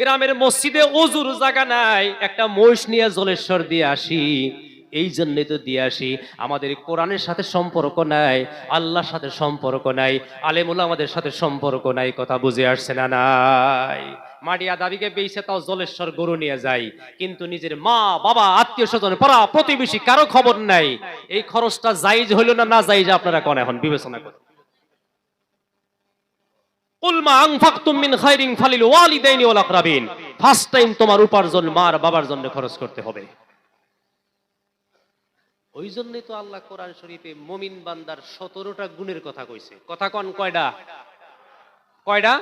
গ্রামের মসজিদে অজুর জায়গা নাই, একটা মহিষ নিয়ে জলেশ্বর দিয়ে আসি। এই জন্যই তো দিয়ে আসি। আমাদের কোরআনের সাথে সম্পর্ক নাই, আল্লাহর সাথে সম্পর্ক নাই, আলেমুল আমাদের সাথে সম্পর্ক নাই, কথা বুঝে আসছে না নাই? মাটিয়া দাবিকে বেইছে, তাও জলেশ্বর গরু নিয়ে যায় কিন্তু নিজের মা, বাবা আত্মীয় স্বজন পাড়া, প্রতিবেশী, কারও খবর নাই। এই খরচটা জাইজ হইল না না জাইজ আপনারা কোন এখন? বিবেচনা করুন। ফার্স্ট টাইম তোমার উপার্জন মার বাবার জন্য খরচ করতে হবে ওই জন্যই তো আল্লাহ কোরআন শরীফে মুমিন বান্দার সতেরোটা গুণের কথা কইছে কথা কন কয়টা কয়টা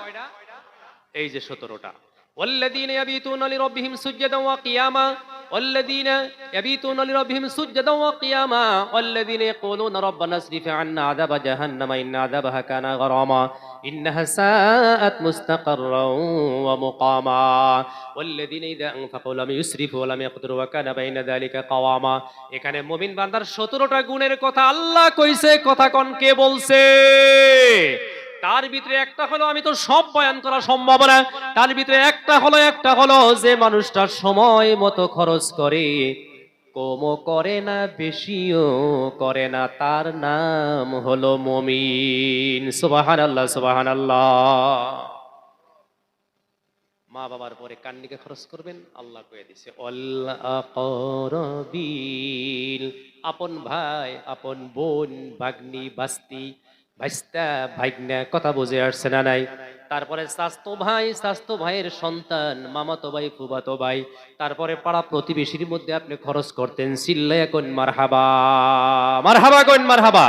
এই যে সতেরোটা والذين يبيتون لربهم سجدا وقياما والذين يبيتون لربهم سجدا وقياما والذين يقولون ربنا اصرف عنا عذاب جهنم إن عذابها كان غراما إنها ساءت مستقرا ومقاما والذين إذا أنفقوا لم يسرفوا ولم يقدروا وكان بين ذلك قواما এখানে মুমিন বান্দার সতেরোটা গুণের কথা আল্লাহ কইছে কথা কন কে বলছে তার ভিতরে একটা হলো আমি তো সব বয়ান করা সম্ভব না তার ভিতরে একটা হলো একটা হলো যে মানুষটা সময় মতো খরচ করে কমও করে না, বেশিও করে না। তার নাম হলো মমিন। সুবাহান আল্লাহ সুবাহান আল্লাহ মা বাবার পরে কান্নিকে খরচ করবেন, আল্লাহ কয়ে দিছে আপন ভাই, আপন বোন, ভাগ্নি, বাস্তি, ভাইস্তা, ভাইগনা, কথা বুঝে আসছে না নাই? তারপরে স্বাস্থ্য ভাই, স্বাস্থ্য ভাইয়ের সন্তান, মামাতো ভাই ফুবাতো ভাই, তারপরে পাড়া প্রতিবেশীর মধ্যে আপনি খরচ করতেন মারহাবা। মারহাবা মারহাবা?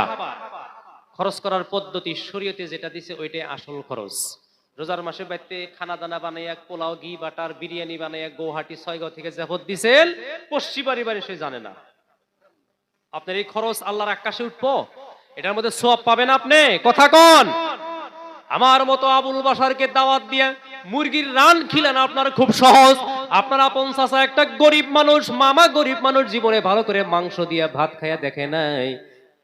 খরচ করার পদ্ধতি শরীয়তে যেটা দিছে ওইটাই আসল খরচ। রোজার মাসে বাড়িতে খানা দানা বানাইয়া পোলাও, ঘি, বাটার, বিরিয়ানি বানাইয়া গৌহাটি, ছয়গাঁও থেকে জাফত দিছেন, পশ্চিম বাড়ি বাড়ি সে জানে না। আপনার এই খরচ আল্লাহর আকাশে উঠবো? এটার মধ্যে সব পাবেন আপনি? কথা কন। আমার মতো আবুল বাসারকে দাওয়াত দিয়ে মুরগির রান খিলেন আপনার খুব সহজ। আপনার আপন চাষা একটা গরিব মানুষ, মামা গরিব মানুষ জীবনে ভালো করে মাংস দিয়ে ভাত খাইয়া দেখে নাই।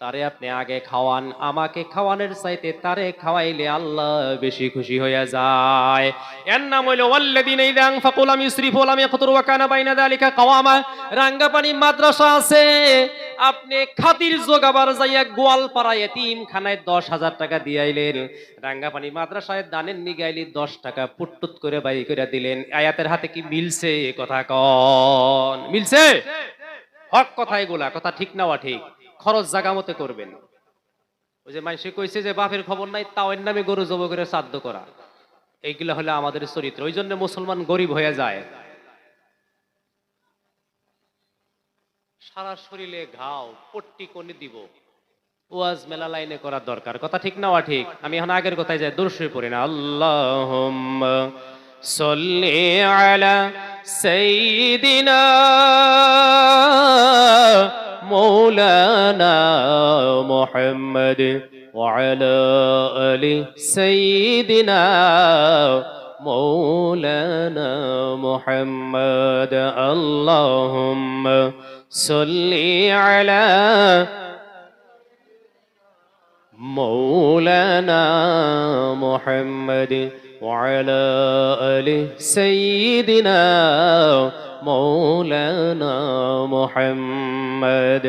তারে আপনি আগে খাওয়ান, আমাকে খাওয়ানোর চাইতে তারে খাওয়াইলে আল্লাহ বেশি খুশি হইয়া যায়। এর নাম হইল, ওয়াল্লাযীনা ইযা আনফাকু লাম ইসরিফু ওয়া লাম ইয়াকতুরু ওয়া কানা বাইনা যালিকা কাওয়ামা। রাঙ্গাপানি মাদ্রাসা আছে, আপনি খাতির জোগাবার যাইয়া গোয়ালপাড়া এতিম খানায় দশ হাজার টাকা দিয়ে আইলেন রাঙ্গাপানি মাদ্রাসায় দানের নিগাইলি দশ টাকা পুট্টুত করে বাই করে দিলেন। আয়াতের হাতে কি মিলছে এ কথা কন? মিলছে? হক কথা এগুলা কথা ঠিক নাওয়া ঠিক? খরচ জাগা মতে করবেন। ওই যে মানুষে কইছে যে, বাপের খবর নাই, তাও এর নামে গরু জব করে শ্রাদ্ধ করা। এইগুলো হলে আমাদের চরিত্র। ওই জন্য মুসলমান গরিব হয়ে যায়। সারা শরীরে ঘাও, পট্টি কোনে দিব। ওয়াজ মেলা লাইনে করার দরকার। কথা ঠিক না ঠিক আমি এখন আগের কথায় যাই দর্শে পড়ি না। আল্লাহ সল্লি আলা مولانا محمد وعلى آل سيدنا مولانا محمد. اللهم صل على مولانا محمد وعلى آل سيدنا মৌলানা মোহাম্মদ।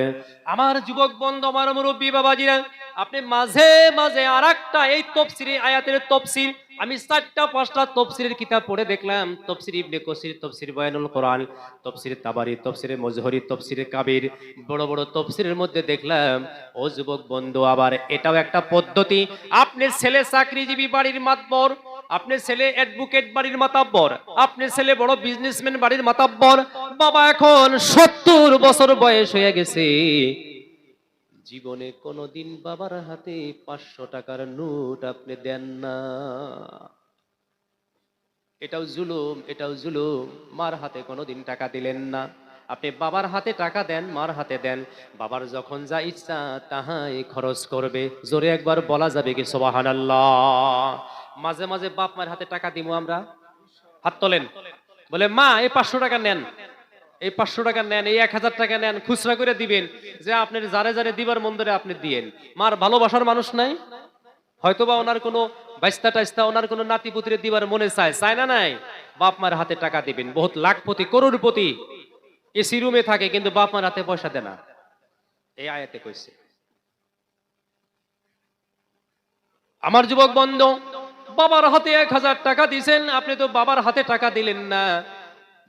আমার যুবক বন্ধু, আমার মুরব্বী বাবাজিরা, আপনি মাঝে মাঝে আর একটা এই তফসিরি আয়াতের তফসির আমি চারটা, পাঁচটা তফসিরের কিতাব পড়ে দেখলাম। তফসির ইবনে কসির তফসির বয়ানুল কোরআন তফসির তাবারি তফসির মজহরি তফসির কাবির, বড় বড় তফসিরের মধ্যে দেখলাম। ও যুবক বন্ধু, আবার এটাও একটা পদ্ধতি। আপনি ছেলে চাকরিজীবী বাড়ির মাতবর আপনি ছেলে অ্যাডভোকেট বাড়ির মাতাব্বর, আপনি ছেলে বড় বিজনেসম্যান বাড়ির মাতাব্বর, বাবা এখন সত্তর বছর বয়স হয়ে গেছে। জীবনে কোনোদিন বাবার হাতে পাঁচশো টাকার নোট আপনি দেন না। এটাও জুলুম এটাও জুলুম, মার হাতে কোনোদিন টাকা দিলেন না। আপনি বাবার হাতে টাকা দেন, মার হাতে দেন, বাবার যখন যা ইচ্ছা তাহাই খরচ করবে। জোরে একবার বলা যাবে কি সোবাহান মাঝে মাঝে বাপ মায়ের হাতে টাকা দিব আমরা। হাত তোলেন। বলে, মা, এই পাঁচশো টাকা নেন। এই পাঁচশো টাকা নেন, এই এক হাজার টাকা নেন, খুচরা করে দিবেন। যে আপনার যারে যারে দিবার মন্দরে আপনি দিয়েন। মার ভালোবাসার মানুষ নাই? হয়তোবা ওনার কোনো বাইস্তা টাইস্তা, ওনার কোনো নাতি পুত্রে দিবার মনে চায়। চায় না নাই? বাপ মার হাতে টাকা দিবেন। বহুত লাখপতি করোড়পতি এসি রুমে থাকে, কিন্তু বাপ মার হাতে পয়সা দেয় না। এই আয়াতে কইছে। আমার যুবক বন্ধ বাবার হাতে এক হাজার টাকা দিছেন, আপনি তো বাবার হাতে টাকা দিলেন না।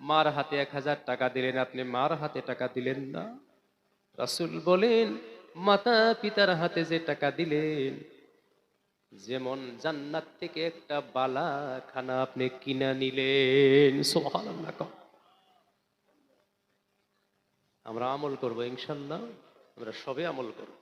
মার হাতে এক হাজার টাকা দিলেন, আপনি মার হাতে টাকা দিলেন না। রাসূল বলেন, মাতা পিতার হাতে যে টাকা দিলেন, যেমন জান্নাত থেকে একটা বালা খানা আপনি কিনা নিলেন। আমরা আমল করব ইনশাল্লাহ, আমরা সবে আমল করব।